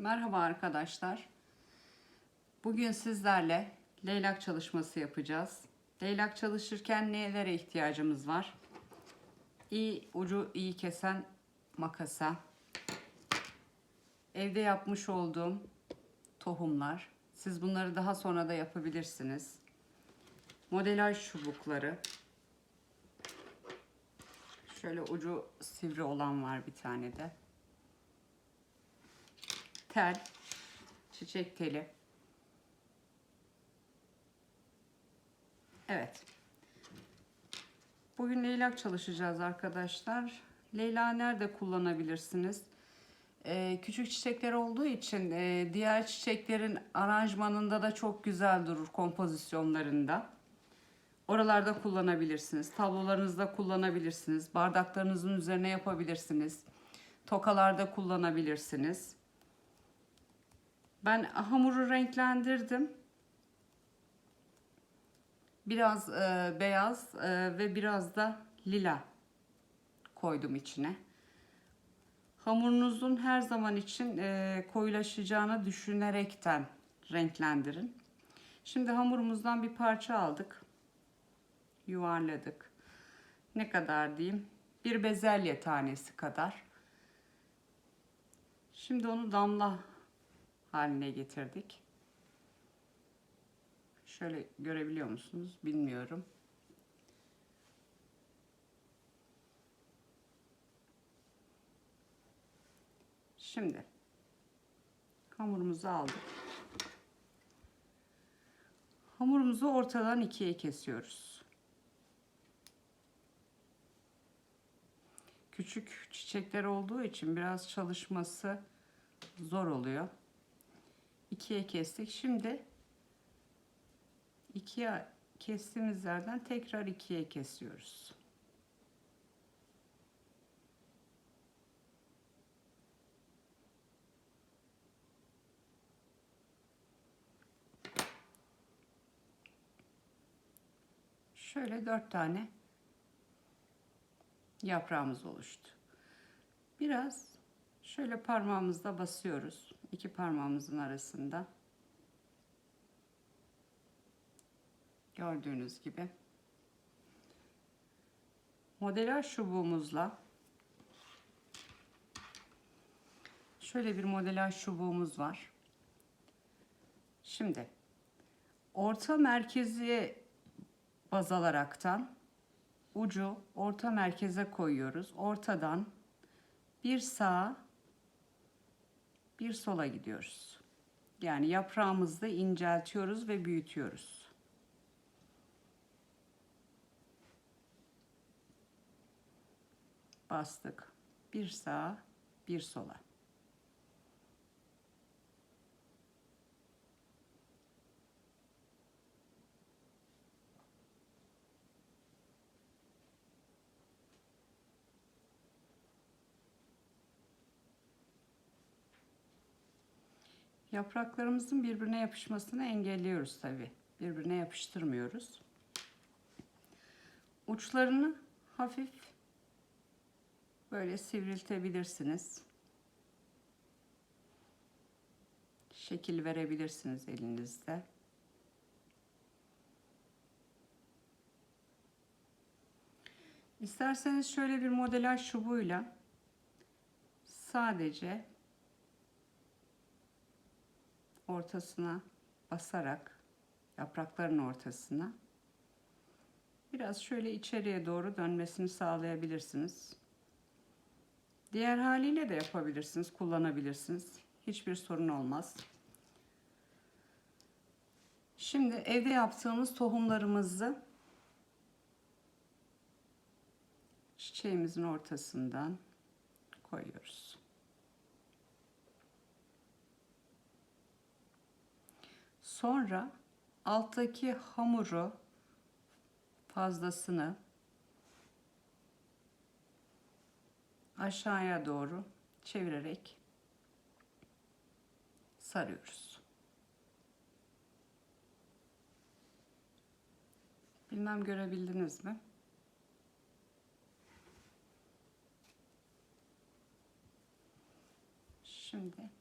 Merhaba arkadaşlar. Bugün sizlerle leylak çalışması yapacağız. Leylak çalışırken nelere ihtiyacımız var? İyi ucu iyi kesen makasa. Evde yapmış olduğum tohumlar. Siz bunları daha sonra da yapabilirsiniz. Modelaj çubukları. Şöyle ucu sivri olan var bir tane de tel, çiçek teli. Evet. Bugün leylak çalışacağız arkadaşlar. Leyla nerede kullanabilirsiniz? Ee, küçük çiçekler olduğu için e, diğer çiçeklerin aranjmanında da çok güzel durur kompozisyonlarında. Oralarda kullanabilirsiniz. Tablolarınızda kullanabilirsiniz. Bardaklarınızın üzerine yapabilirsiniz. Tokalarda kullanabilirsiniz. Ben hamuru renklendirdim. Biraz e, beyaz e, ve biraz da lila koydum içine. Hamurunuzun her zaman için e, koyulaşacağını düşünerekten renklendirin. Şimdi hamurumuzdan bir parça aldık. Yuvarladık. Ne kadar diyeyim? Bir bezelye tanesi kadar. Şimdi onu damla haline getirdik. Şöyle görebiliyor musunuz? Bilmiyorum. Şimdi hamurumuzu aldık. Hamurumuzu ortadan ikiye kesiyoruz. Küçük çiçekler olduğu için biraz çalışması zor oluyor ikiye kestik. Şimdi ikiye kestiğimiz yerden tekrar ikiye kesiyoruz. Şöyle dört tane yaprağımız oluştu. Biraz şöyle parmağımızla basıyoruz iki parmağımızın arasında. Gördüğünüz gibi. Modelaj çubuğumuzla şöyle bir modelaj çubuğumuz var. Şimdi orta merkezi baz alaraktan ucu orta merkeze koyuyoruz. Ortadan bir sağa bir sola gidiyoruz. Yani yaprağımızı inceltiyoruz ve büyütüyoruz. Bastık. Bir sağa, bir sola. Yapraklarımızın birbirine yapışmasını engelliyoruz tabi. Birbirine yapıştırmıyoruz. Uçlarını hafif böyle sivriltebilirsiniz. Şekil verebilirsiniz elinizde. İsterseniz şöyle bir modelaj çubuğuyla sadece ortasına basarak yaprakların ortasına biraz şöyle içeriye doğru dönmesini sağlayabilirsiniz. Diğer haliyle de yapabilirsiniz, kullanabilirsiniz. Hiçbir sorun olmaz. Şimdi evde yaptığımız tohumlarımızı çiçeğimizin ortasından koyuyoruz. Sonra alttaki hamuru fazlasını aşağıya doğru çevirerek sarıyoruz. Bilmem görebildiniz mi? Şimdi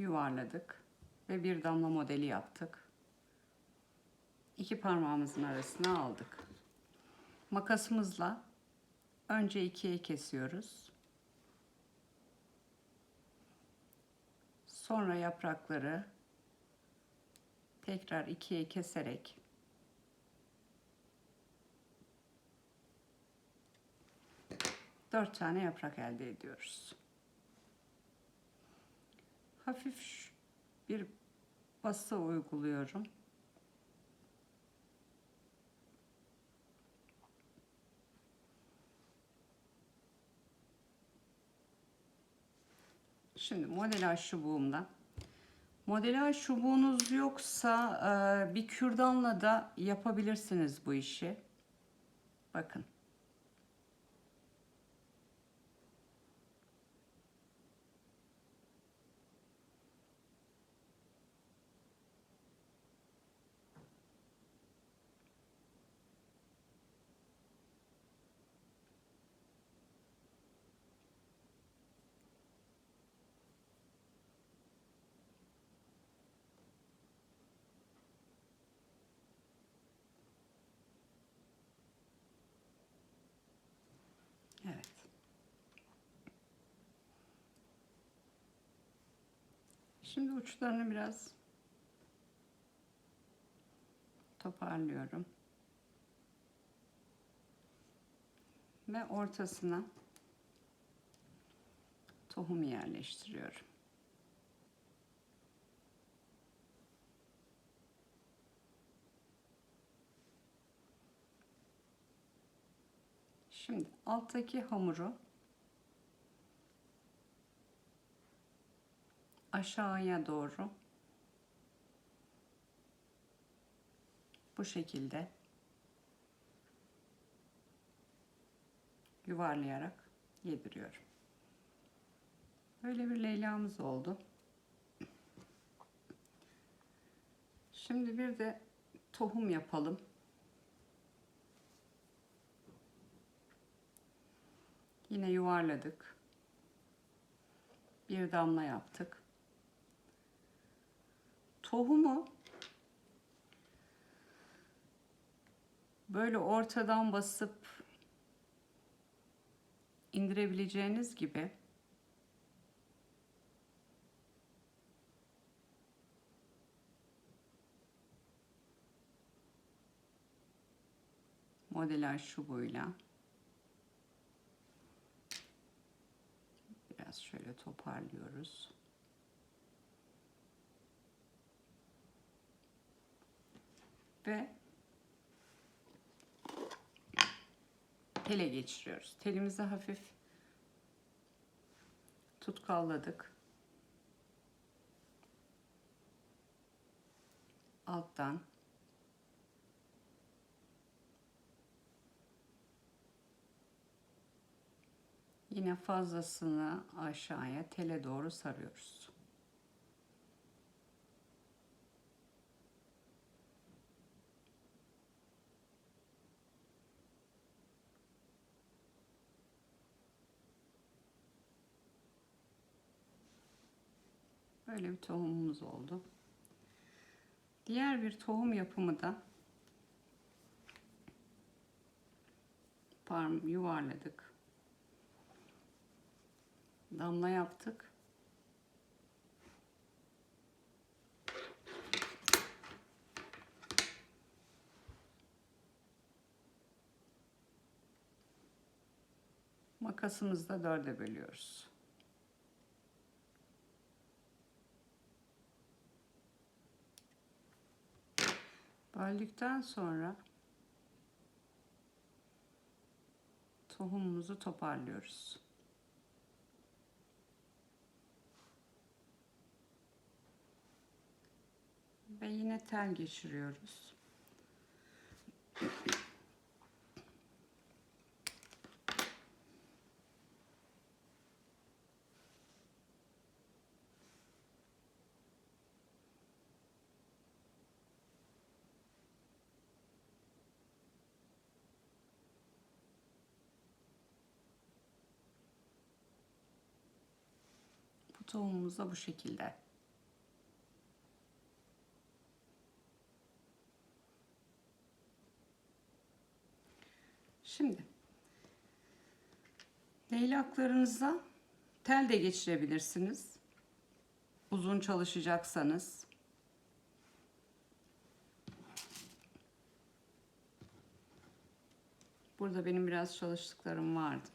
yuvarladık ve bir damla modeli yaptık. İki parmağımızın arasına aldık. Makasımızla önce ikiye kesiyoruz. Sonra yaprakları tekrar ikiye keserek dört tane yaprak elde ediyoruz. Hafif bir bası uyguluyorum. Şimdi modelaj çubuğumla Modelaj çubuğunuz yoksa e, bir kürdanla da yapabilirsiniz bu işi. Bakın. Evet. Şimdi uçlarını biraz toparlıyorum. Ve ortasına tohum yerleştiriyorum. Şimdi alttaki hamuru aşağıya doğru bu şekilde yuvarlayarak yediriyorum. Böyle bir leyla'mız oldu. Şimdi bir de tohum yapalım. Yine yuvarladık. Bir damla yaptık. Tohumu böyle ortadan basıp indirebileceğiniz gibi. Modelaj çubuğuyla biraz şöyle toparlıyoruz. Ve tele geçiriyoruz. Telimizi hafif tutkalladık. Alttan Yine fazlasını aşağıya tele doğru sarıyoruz. Böyle bir tohumumuz oldu. Diğer bir tohum yapımı da parm yuvarladık. Damla yaptık. Makasımızla dörde bölüyoruz. Böldükten sonra tohumumuzu toparlıyoruz. Ve yine tel geçiriyoruz. Tohumumuz bu şekilde. Şimdi leylaklarınıza tel de geçirebilirsiniz. Uzun çalışacaksanız. Burada benim biraz çalıştıklarım vardı.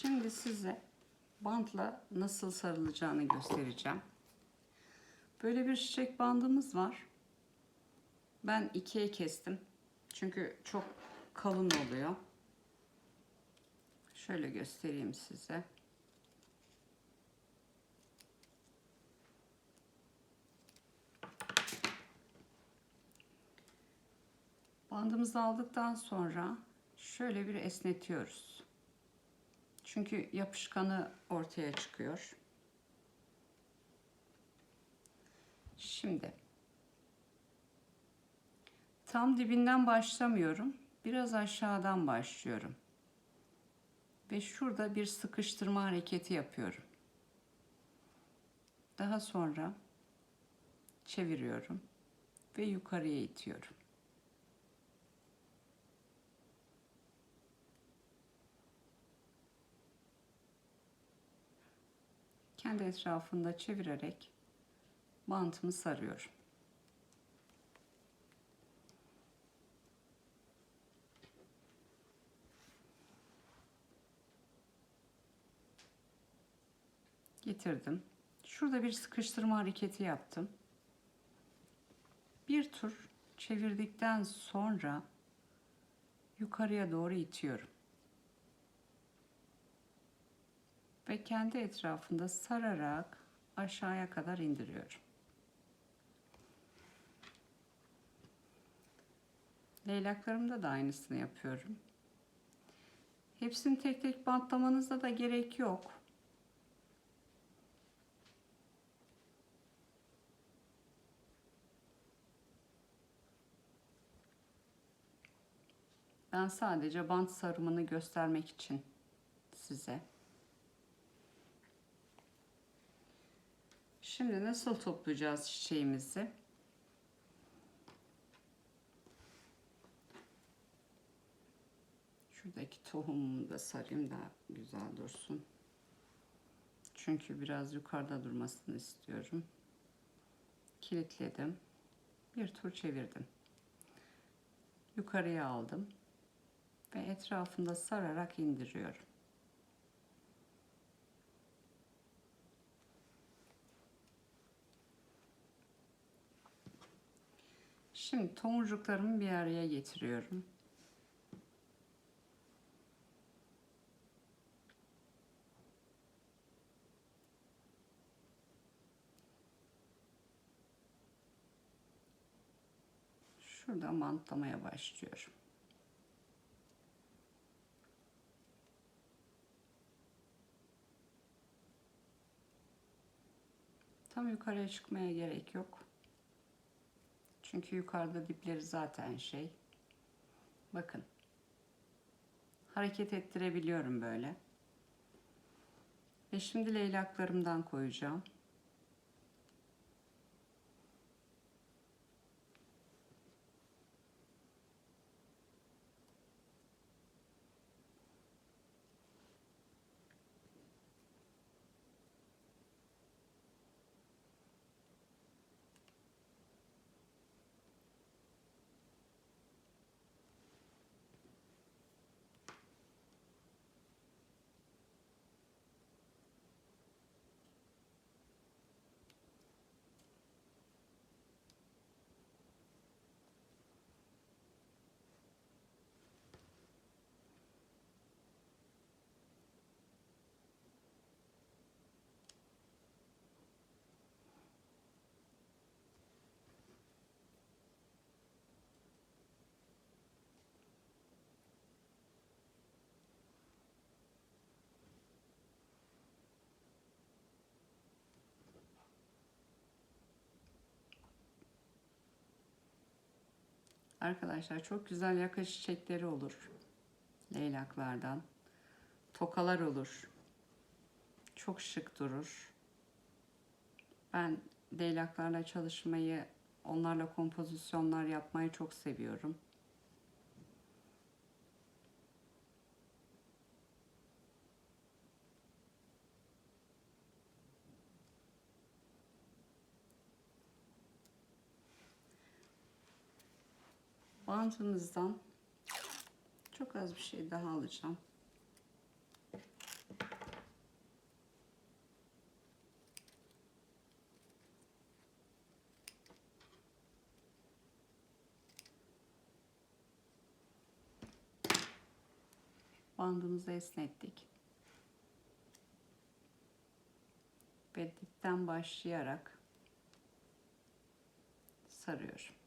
Şimdi size bantla nasıl sarılacağını göstereceğim. Böyle bir çiçek bandımız var. Ben ikiye kestim. Çünkü çok kalın oluyor. Şöyle göstereyim size. Bandımızı aldıktan sonra şöyle bir esnetiyoruz. Çünkü yapışkanı ortaya çıkıyor. Şimdi tam dibinden başlamıyorum. Biraz aşağıdan başlıyorum. Ve şurada bir sıkıştırma hareketi yapıyorum. Daha sonra çeviriyorum ve yukarıya itiyorum. Kendi etrafında çevirerek bantımı sarıyorum. Getirdim. Şurada bir sıkıştırma hareketi yaptım. Bir tur çevirdikten sonra yukarıya doğru itiyorum. Ve kendi etrafında sararak aşağıya kadar indiriyorum. Leylaklarımda da aynısını yapıyorum. Hepsini tek tek bantlamanıza da gerek yok. Ben sadece bant sarımını göstermek için size Şimdi nasıl toplayacağız çiçeğimizi? Şuradaki tohumumu da sarayım da güzel dursun. Çünkü biraz yukarıda durmasını istiyorum. Kilitledim. Bir tur çevirdim. Yukarıya aldım ve etrafında sararak indiriyorum. Şimdi tomurcuklarımı bir araya getiriyorum. Şuradan bantlamaya başlıyorum. Tam yukarıya çıkmaya gerek yok. Çünkü yukarıda dipleri zaten şey. Bakın. Hareket ettirebiliyorum böyle. Ve şimdi leylaklarımdan koyacağım. Arkadaşlar çok güzel yaka çiçekleri olur. Leylaklardan. Tokalar olur. Çok şık durur. Ben leylaklarla çalışmayı, onlarla kompozisyonlar yapmayı çok seviyorum. Bandımızdan çok az bir şey daha alacağım. Bandımızı esnettik. Ve başlayarak sarıyorum.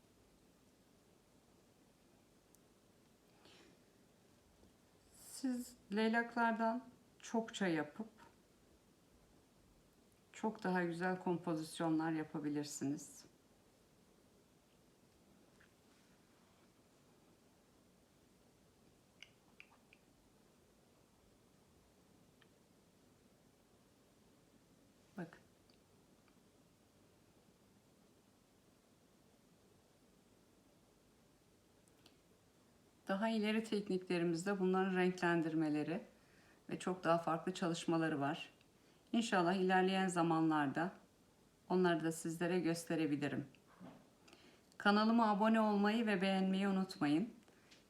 Siz leylaklardan çokça yapıp çok daha güzel kompozisyonlar yapabilirsiniz. Bakın. Daha ileri tekniklerimizde bunların renklendirmeleri ve çok daha farklı çalışmaları var. İnşallah ilerleyen zamanlarda onları da sizlere gösterebilirim. Kanalıma abone olmayı ve beğenmeyi unutmayın.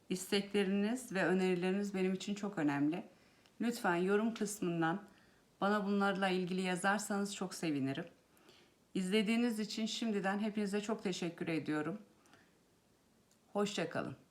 İstekleriniz ve önerileriniz benim için çok önemli. Lütfen yorum kısmından bana bunlarla ilgili yazarsanız çok sevinirim. İzlediğiniz için şimdiden hepinize çok teşekkür ediyorum. Hoşçakalın.